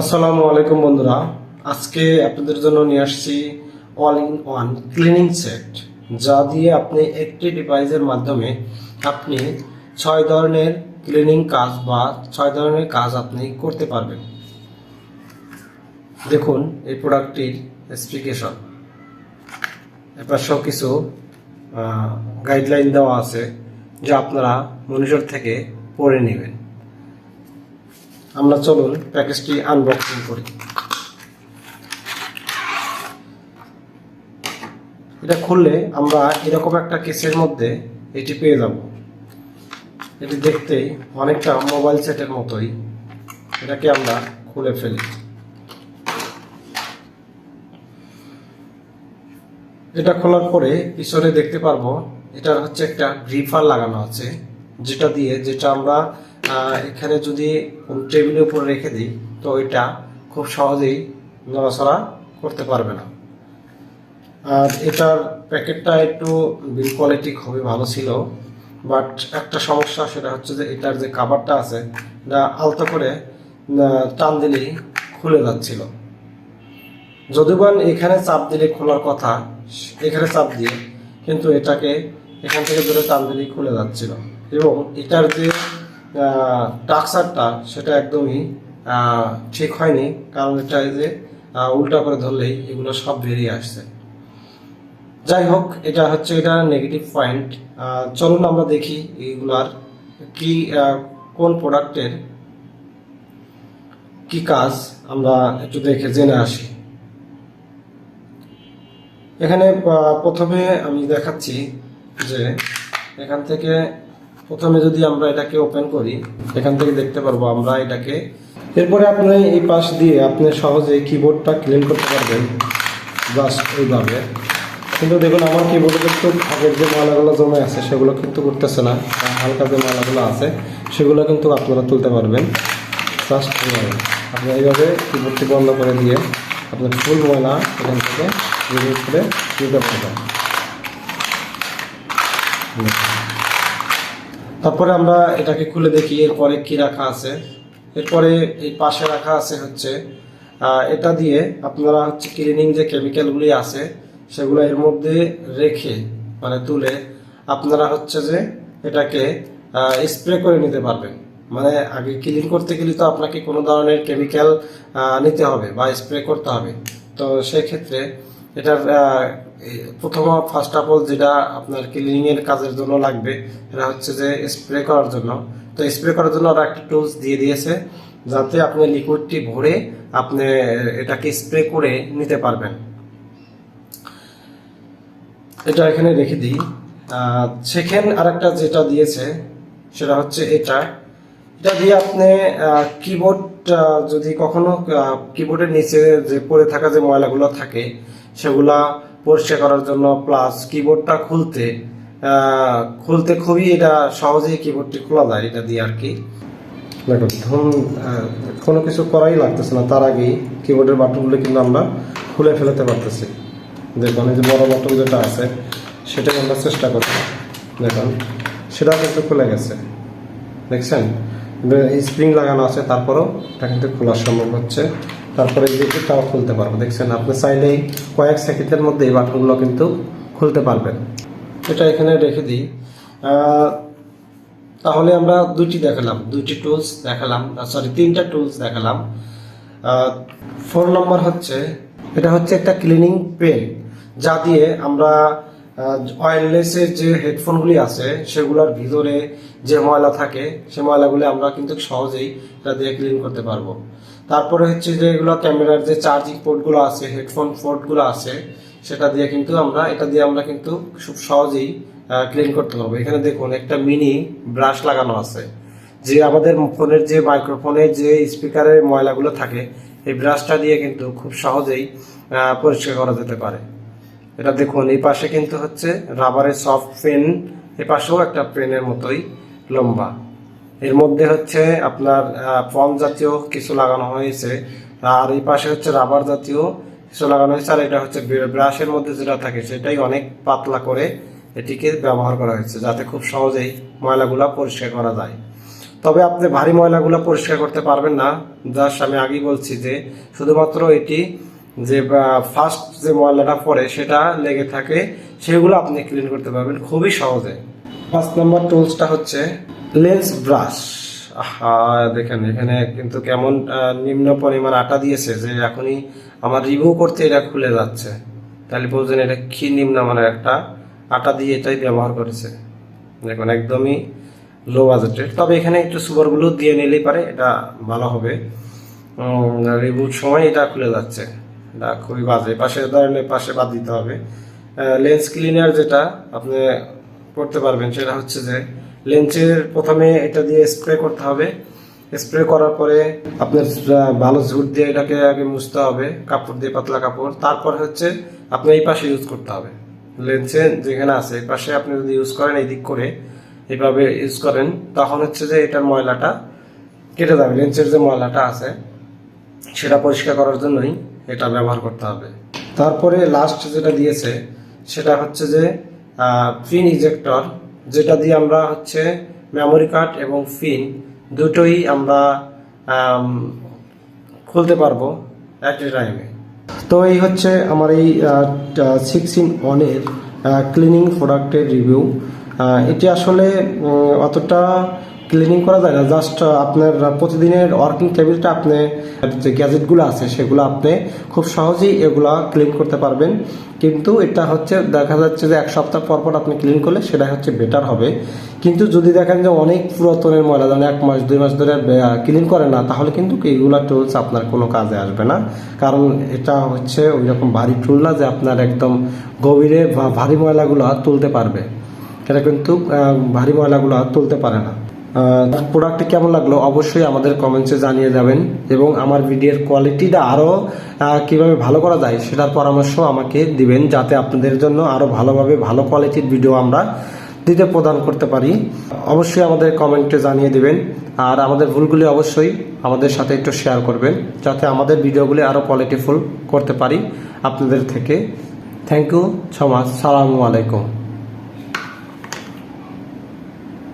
আসসালামু আলাইকুম বন্ধুরা। আজকে আপনাদের জন্য নিয়ে আসছি all in one cleaning set যা দিয়ে আপনি একটি ডিভাইসের মাধ্যমে আপনি ছয় ধরনের ক্লিনিং কাজ বা ছয় ধরনের কাজ আপনি করতে পারবেন। দেখুন এই প্রোডাক্টটির স্পেসিফিকেশন এবার সব কিছু গাইডলাইন দেওয়া আছে, যা আপনারা মনিটর থেকে পড়ে নেবেন। আমরা চলুন প্যাকেজটি আনবক্সিং করি। এটা খুললে আমরা এরকম একটা কেসের মধ্যে এটি পেয়ে যাব। এটি দেখতে অনেকটা মোবাইল সেটের মতোই। এটাকে আমরা খুলে ফেলি। এটা খোলার পরে পিছনে দেখতে পারব এটা হচ্ছে একটা গ্রিফার লাগানো আছে, যেটা দিয়ে, যেটা আমরা এখানে যদি টেবিলের উপর রেখে দিই তো এটা খুব সহজেই নড়াচড়া করতে পারবে না। আর এটার প্যাকেটটা একটু বিল কোয়ালিটি খুবই ভালো ছিল বাট একটা সমস্যা সেটা হচ্ছে যে এটার যে কাভারটা আছে এটা আলতো করে টান দিলেই খুলে যাচ্ছিল। যদিও এখানে চাপ দিলে খোলার কথা এখানে চাপ দিয়ে কিন্তু এটাকে এখান থেকে ধরে টান দিলেই খুলে যাচ্ছিল। এবং এটার যে টাক্সারটা সেটা একদমই ঠিক হয়নি। কারণ এটা যে উল্টা করে ধরলেই এগুলো সব বেরিয়ে আসছে। যাই হোক, এটা হচ্ছে এটা নেগেটিভ পয়েন্ট চলুন আমরা দেখি এইগুলার কি কোন প্রোডাক্টের কি কাজ। আমরা একটু দেখে জেনে আসি। এখানে প্রথমে আমি দেখাচ্ছি যে এখান থেকে প্রথমে যদি আমরা এটাকে ওপেন করি, এখান থেকে দেখতে পারব আমরা এটাকে। এরপরে আপনি এই পাশ দিয়ে আপনি সহজে কিবোর্ডটা ক্লিন করতে পারবেন জাস্ট এইভাবে। কিন্তু দেখুন, আমার কিবোর্ডে কিন্তু আগের যে ময়লাগুলো জমে আছে, সেগুলো কিন্তু করতেছে না হালকা যে ময়লাগুলো আছে, সেগুলো কিন্তু আপনারা তুলতে পারবেন। জাস্ট এইভাবে। আপনি এইভাবে কিবোর্ডটি বন্ধ করে দিয়ে আপনার ফুল ময়লা এখান থেকে রিমুভ করে দিতে পারবেন। তারপরে আমরা এটাকে খুলে দেখি, এরপরে কি রাখা আছে? এরপরে এই পাশে রাখা আছে হচ্ছে এটা দিয়ে আপনারা হচ্ছে ক্লিনিং যে কেমিক্যালগুলি আছে, সেগুলো এর মধ্যে রেখে মানে তুলে আপনারা হচ্ছে যে এটাকে স্প্রে করে নিতে পারবেন। মানে আগে ক্লিন করতে গেলে তো আপনাকে কোনো ধরনের কেমিক্যাল নিতে হবে বা স্প্রে করতে হবে। তো সেক্ষেত্রে এই প্রথম ফার্স্ট অফ অল যেটা আপনার ক্লিনিং এর কাজের জন্য লাগবে, এটা হচ্ছে যে স্প্রে করার জন্য। তো স্প্রে করার জন্য ওরা একটা টুলস দিয়ে দিয়েছে, যাতে আপনি লিকুইডটি ভরে আপনি এটাকে স্প্রে করে নিতে পারবেন। এটা এখানে রেখে দিই। সেকেন্ড আরেকটা যেটা দিয়েছে, সেটা হচ্ছে এটা। এটা দিয়ে আপনি কিবোর্ড যদি কখনো কিবোর্ডের নিচে যে পড়ে থাকা যে ময়লাগুলো থাকে সেগুলা পরিষ্কার করার জন্য প্লাস কিবোর্ডটা খুলতে খুলতে খুবই এটা সহজেই কিবোর্ডটি খোলা যায়, এটা দিয়ে আর কি ধরুন কোনো কিছু করাই লাগতেছে না, তার আগেই কিবোর্ডের বাটনগুলো কিন্তু আমরা খুলে ফেলাতে পারতেছি। দেখুন, এই যে বড় বাটন যেটা আছে, সেটাই আমরা চেষ্টা করছি দেখুন সেটা কিন্তু খুলে গেছে। দেখছেন? স্প্রিং লাগানো আছে, তারপরেও এটা কিন্তু খোলা সম্ভব হচ্ছে। তারপরে যে এটাও খুলতে পারব। দেখছেন, আপনি চাইলেই কয়েক সেকেন্ডের মধ্যে এই বাটনগুলো কিন্তু খুলতে পারবেন। এটা এখানে রেখে দিই। তাহলে আমরা দুইটি দেখালাম দুটি টুলস দেখালাম সরি তিনটা টুলস দেখালাম। ফোর নম্বর হচ্ছে, এটা হচ্ছে একটা ক্লিনিং পেন যা দিয়ে আমরা ওয়্যারলেসের যে হেডফোনগুলি আছে, সেগুলোর ভিতরে যে ময়লা থাকে, সে ময়লাগুলো আমরা কিন্তু সহজেই এটা দিয়ে ক্লিন করতে পারব। তারপরে হচ্ছে যে এগুলো ক্যামেরার যে চার্জিং পোর্টগুলো আছে হেডফোন পোর্টগুলো আছে, সেটা দিয়ে কিন্তু আমরা, এটা দিয়ে আমরা কিন্তু খুব সহজেই ক্লিন করতে পারব। এখানে দেখুন, একটা মিনি ব্রাশ লাগানো আছে। যে আমাদের ফোনের যে মাইক্রোফোনের যে স্পিকারের ময়লাগুলো থাকে, এই ব্রাশটা দিয়ে কিন্তু খুব সহজেই পরিষ্কার করা যেতে পারে। এটা দেখুন, এই পাশে কিন্তু হচ্ছে রাবারের সফট পেন এ পাশেও একটা পেনের মতোই। লম্বা। এর মধ্যে হচ্ছে আপনার ফর্ম জাতীয় কিছু লাগানো হয়েছে। আর এই পাশে হচ্ছে রাবার জাতীয় কিছু লাগানো হয়েছে। আর এটা হচ্ছে ব্রাশের মধ্যে যেটা থাকে, সেটাই অনেক পাতলা করে এটিকে ব্যবহার করা হয়েছে, যাতে খুব সহজেই ময়লাগুলো পরিষ্কার করা যায়। তবে আপনি ভারী ময়লাগুলো পরিষ্কার করতে পারবেন না। জাস্ট আমি আগেই বলছি যে, শুধুমাত্র এটি যে ফার্স্ট যে ময়লাটা পড়ে, সেটা লেগে থাকে, সেগুলো আপনি ক্লিন করতে পারবেন খুবই সহজে। পাঁচ নম্বর টুলসটা হচ্ছে লেন্স ব্রাশ হ্যাঁ দেখেন, এখানে কিন্তু কেমন নিম্ন পরিমাণ আটা দিয়েছে যে এখনই আমার রিভিউ করতে এটা খুলে যাচ্ছে। তাহলে বলছেন এটা কি নিম্নমানের একটা আটা দিয়ে এটাই ব্যবহার করেছে। দেখুন, একদমই লো বাজেটের তবে এখানে একটু সুপারগুলো দিয়ে নিলেই পারে, এটা ভালো হবে। রিভিউর সময় এটা খুলে যাচ্ছে। এটা খুবই বাজে। পাশে ধরনের পাশে বাদ দিতে হবে। লেন্স ক্লিনার যেটা, আপনি করতে পারবেন, সেটা হচ্ছে যে লেন্সের প্রথমে এটা দিয়ে স্প্রে করতে হবে। স্প্রে করার পরে আপনার ভালো ঝুট দিয়ে এটাকে আগে মুছতে হবে, কাপড় দিয়ে, পাতলা কাপড়। তারপর হচ্ছে আপনি এই পাশে ইউজ করতে হবে। লেন্সে যেখানে আছে, এই পাশে আপনি যদি ইউজ করেন এই দিক করে, এইভাবে ইউজ করেন, তখন হচ্ছে যে এটার ময়লাটা কেটে যাবে। লেন্সের যে ময়লাটা আছে, সেটা পরিষ্কার করার জন্যই এটা ব্যবহার করতে হবে। তারপরে লাস্ট যেটা দিয়েছে, সেটা হচ্ছে যে ফিন ইজেক্টর যেটা দিয়ে আমরা হচ্ছে মেমোরি কার্ড এবং ফিন দুটোই আমরা খুলতে পারব অ্যাট এ। টাইমে তো এই হচ্ছে আমার এই সিক্স ইন ওয়ানের ক্লিনিং প্রোডাক্টের রিভিউ এটি আসলে অতটা ক্লিনিং করা যায় না জাস্ট আপনার প্রতিদিনের ওয়ার্কিং টেবিলটা আপনি, যে গ্যাজেটগুলো আছে, সেগুলো আপনি খুব সহজেই এগুলা ক্লিন করতে পারবেন। কিন্তু এটা হচ্ছে, দেখা যাচ্ছে যে এক সপ্তাহ পর পর আপনি ক্লিন করলে সেটা হচ্ছে বেটার হবে। কিন্তু যদি দেখেন যে অনেক পুরাতনের ময়লা যেন এক মাস, দুই মাস ধরে ক্লিন করে না, তাহলে কিন্তু এইগুলা টুলস আপনার কোনো কাজে আসবে না। কারণ এটা হচ্ছে ওই রকম ভারী টুল না যে আপনার একদম গভীরে ভারী ময়লাগুলো তুলতে পারবে। এটা কিন্তু ভারী ময়লাগুলো তুলতে পারে না। প্রোডাক্টটি কেমন লাগল অবশ্যই আমাদের কমেন্টসে জানিয়ে যাবেন এবং আমার ভিডিওর কোয়ালিটিটা আরও কীভাবে ভালো করা যায় সেটার পরামর্শ আমাকে দিবেন যাতে আপনাদের জন্য আরও ভালোভাবে ভালো কোয়ালিটির ভিডিও আমরা দিতে প্রদান করতে পারি। অবশ্যই আমাদের কমেন্টে জানিয়ে দিবেন আর আমাদের ভুলগুলি অবশ্যই আমাদের সাথে একটু শেয়ার করবেন যাতে আমাদের ভিডিওগুলি আরও কোয়ালিটিফুল করতে পারি আপনাদের থেকে। থ্যাংক ইউ সো মাচ সালামু আলাইকুম